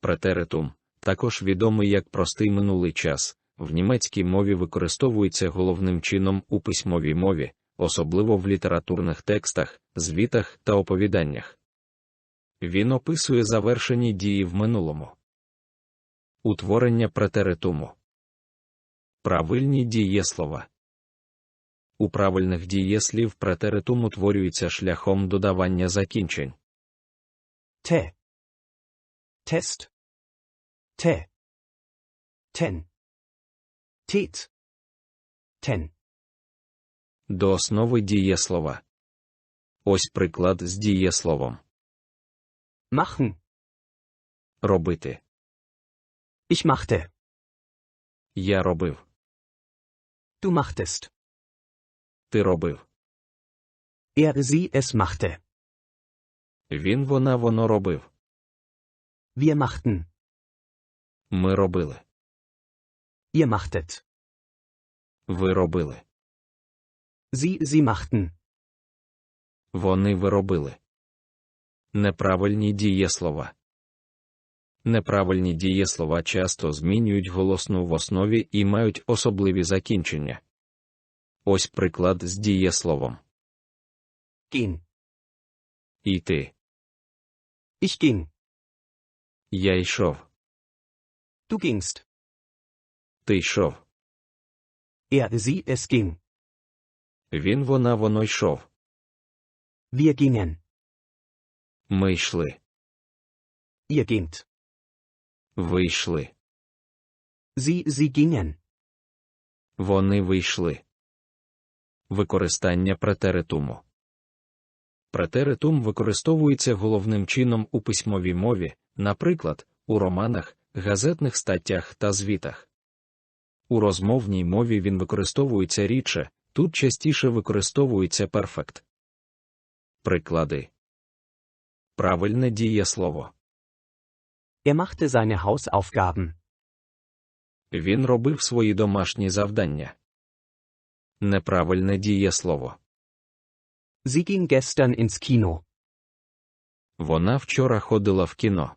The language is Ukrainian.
Претеритум, також відомий як простий минулий час, в німецькій мові використовується головним чином у письмовій мові, особливо в літературних текстах, звітах та оповіданнях. Він описує завершені дії в минулому. Утворення претеритуму. Правильні дієслова. У правильних дієслів претеритум утворюється шляхом додавання закінчень. Te. Test. Te. Ten. Tet. Ten. До основи дієслова. Ось приклад з дієсловом. Machen. Робити. Ich machte. Я робив. Du machtest. Ти робив. Er sie es machte. Він, вона, воно робив. Wir machten. Ми робили. Ihr machtet. Ви робили. Sie sie machten. Вони виробили. Неправильні дієслова. Неправильні дієслова часто змінюють голосну в основі і мають особливі закінчення. Ось приклад з дієсловом. Gehen. Іти. Ich ging. Я йшов. Du gingst. Ти йшов. Er sie es ging. Він, вона, воно йшов. Wir gingen. Ми йшли. Ihr gingt. Ви йшли. Sie sie gingen. Вони вийшли. Використання претеритуму. Претеритум використовується головним чином у письмовій мові, наприклад, у романах, газетних статтях та звітах. У розмовній мові він використовується рідше, тут частіше використовується перфект. Приклади. Правильне дієслово. Er machte seine Hausaufgaben. Він робив свої домашні завдання. Неправильне дієслово. Sie ging gestern ins Kino. Вона вчора ходила в кіно.